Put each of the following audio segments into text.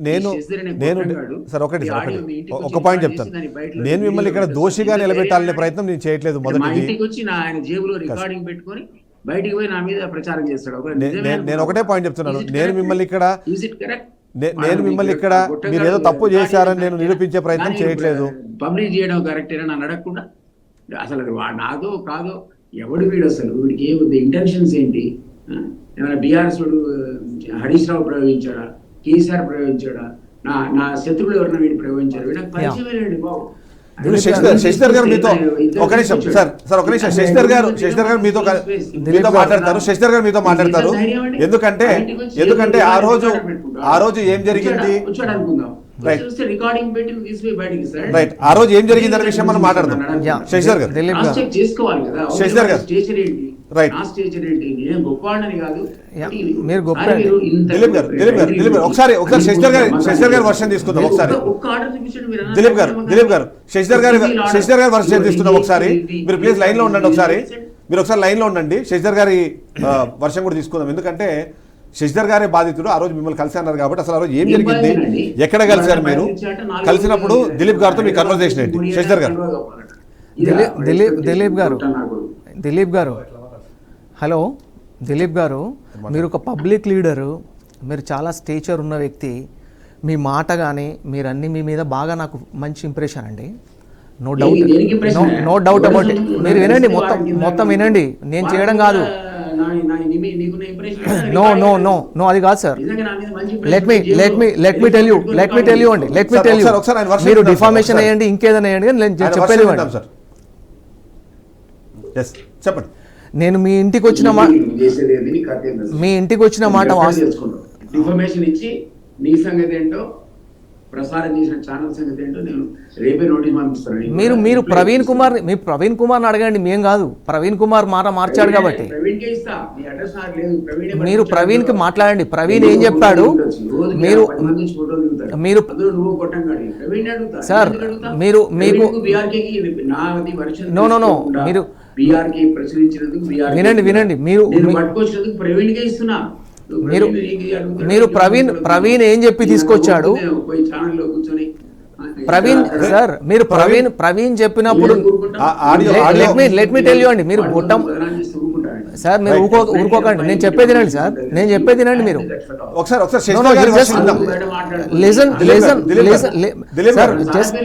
నేను నేను సార్ ఒకటి సార్ ఒక పాయింట్ చెప్తాను. నేను మిమ్మల్ని ఇక్కడ దోషిగా. నిలబెట్టాలనే ప్రయత్నం నేను చేయట్లేదు మా మొదటిది. ఇంటికి వచ్చి నా ఆయన జేబులో రికార్డింగ్ పెట్టుకొని బయటికి పోయి నా మీద ప్రచారం చేస్తాడు. ఒక నే- నిజమే నేను- ఒకటే పాయింట్ చెప్తున్నాను. నేను? మిమ్మల్ని ఇక్కడ నేను మిమ్మల్ని ఇక్కడ మీరు ఏదో తప్పు చేశారని నేను నిరూపించే ప్రయత్నం చేయట్లేదు. పబ్లిష్ చేయడం కరెక్టేనా నన్ను అడగకుండా. అసలు నాదో కాదో ఎవడు వీడు అసలు వీడికి ఏముంది? ఇంటెన్షన్స్ ఏంటి? ఏమైనా ఆ, హరీష్ రావు ప్రయోగించాడా? కేసీఆర్ ప్రయోగించాడా? నా నా శత్రువులు ఎవరైనా వీడిని ప్రయోగించారు? వీడు పరిచయమే లేడు బాబు. శశిధర్ గారు మీతో ఒక నిమిషం సార్ సార్ ఒక నిమిషం. శశిధర్ గారు శశిధర్ గారు మీతో మీతో మాట్లాడతారు. శశిధర్ గారు మీతో మాట్లాడతారు. ఎందుకంటే ఎందుకంటే ఆ రోజు ఆ రోజు ఏం జరిగింది. రైట్ ఆ రోజు ఏం జరిగింది అనే విషయం మనం మాట్లాడదాం. శశిధర్ గారు. శశిధర్ గారు. మీరు గొప్ప దిలీప్ గారు, దిలీప్ గారు, దిలీప్ గారు, ఒకసారి- ఒకసారి శశిధర్ గారి- శశిధర్ గారి version తీసుకుందాం మీరు ఒకసారి. దిలీప్ గారు దిలీప్ గారు శశిధర్ గారి శశిధర్ గారి వర్షం తీసుకుందాం ఒకసారి. మీరు ప్లీజ్ లైన్లో ఉండండి ఒకసారి. మీరు ఒకసారి లైన్లో ఉండండి. శశిధర్ గారి వర్షం కూడా తీసుకుందాం. ఎందుకంటే శశిధర్ గారే బాధితుడు ఆ రోజు మిమ్మల్ని కలిసి అన్నారు కాబట్టి అసలు ఆ రోజు ఏం జరిగింది? ఎక్కడ కలిసారు మీరు? కలిసినప్పుడు దిలీప్ గారితో మీ కన్వర్సేషన్ ఏంటి? శశిధర్ గారు? దిలీప్- దిలీప్- గారు. దిలీప్ గారు హలో దిలీప్ గారు మీరు ఒక పబ్లిక్ లీడరు మీరు చాలా స్టేచర్ ఉన్న వ్యక్తి మీ మాట కానీ మీరు అన్ని మీ మీద బాగా నాకు మంచి ఇంప్రెషన్ అండి. No doubt? No no doubt about it మీరు వినండి మొత్తం మొత్తం వినండి. నేను చేయడం కాదు. నా- నా- నీ- నో నో నో నో అది కాదు sir let me let me let me tell you let me tell you అండి. Let me sir, tell you మీరు డిఫార్మేషన్. వేయండి ఇంకేదైనా వేయండి కానీ నేను చెప్పేది చెప్పండి. నేను మీ ఇంటికి వచ్చిన మా నువ్వు చేసేది ఏంది? నీకు అర్థం కాదు. మీ ఇంటికి వచ్చిన మాట. ఇన్ఫర్మేషన్ ఇచ్చి నీ సంగతి ఏంటో ప్రసారం చేసిన ఛానల్ సంగతి ఏంటో నేను రేపే నోటీస్ పంపిస్తాను. మీరు మీరు ప్రవీణ్. కుమార్ మీ ప్రవీణ్ కుమార్ని అడగండి మేం కాదు ప్రవీణ్ కుమార్ మాట మార్చాడు ప్రవీణే- కాబట్టి నీ ప్రవీణే మీరు పంపించాడు. ప్రవీణ్కి మాట్లాడండి ప్రవీణ్ ఏం చెప్పాడు మీరు. మీరు- ప్రవీణ్ సార్? మీరు- మీకు- no. తీసుకోకుండా మీరు- వినండి, వినండి. మీరు- పట్టుకొచ్చినందుకు ప్రవీణ్కే ఇస్తున్నా మీరు-. మీరు ప్రవీణ్ ప్రవీణ్ ఏం చెప్పి తీసుకొచ్చాడు? ప్రవీణ్ సార్ మీరు ప్రవీణ్ ప్రవీణ్ చెప్పినప్పుడు let me- let me tell you అండి, మీరు బొట్టం- సార్ మీరు ఊరుకో ఊరుకోకండి నేను చెప్పేది వినండి సార్ నేను చెప్పేది వినండి మీరు. ఒకసారి ఒకసారి సార్. జస్ట్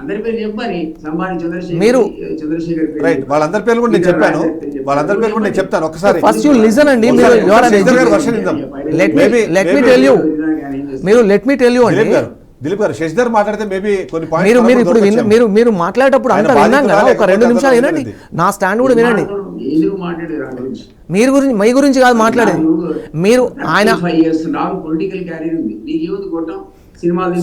అందరి పేరు చెప్పని సంబాని చంద్రశేఖర్ మీరు- చంద్రశేఖర్ రైట్ వాళ్ళందరి పేర్లు కూడా నేను చెప్పాను. వాళ్ళందరి పేర్లు కూడా నేను చెప్తాను ఒకసారి. ఫస్ట్ యూ లిసన్ అండి మీరు maybe- tell you. మీరు లెట్ మీ టెల్ యూ అండి. దిలీప్ గారు దిలీప్ గారు శశిధర్ మాట్లాడితే మేబీ కొన్ని పాయింట్స్ మీరు మీరు ఇప్పుడు. మీరు మీరు మాట్లాడేటప్పుడు అంతా విన్నాం కదా ఒక రెండు నిమిషాలు వినండి. నా స్టాండ్ కూడా వినండి. మీరు గురించి? మీ గురించి కాదు మాట్లాడేది. మీరు ఆయన పొలిటికల్ ఉంది.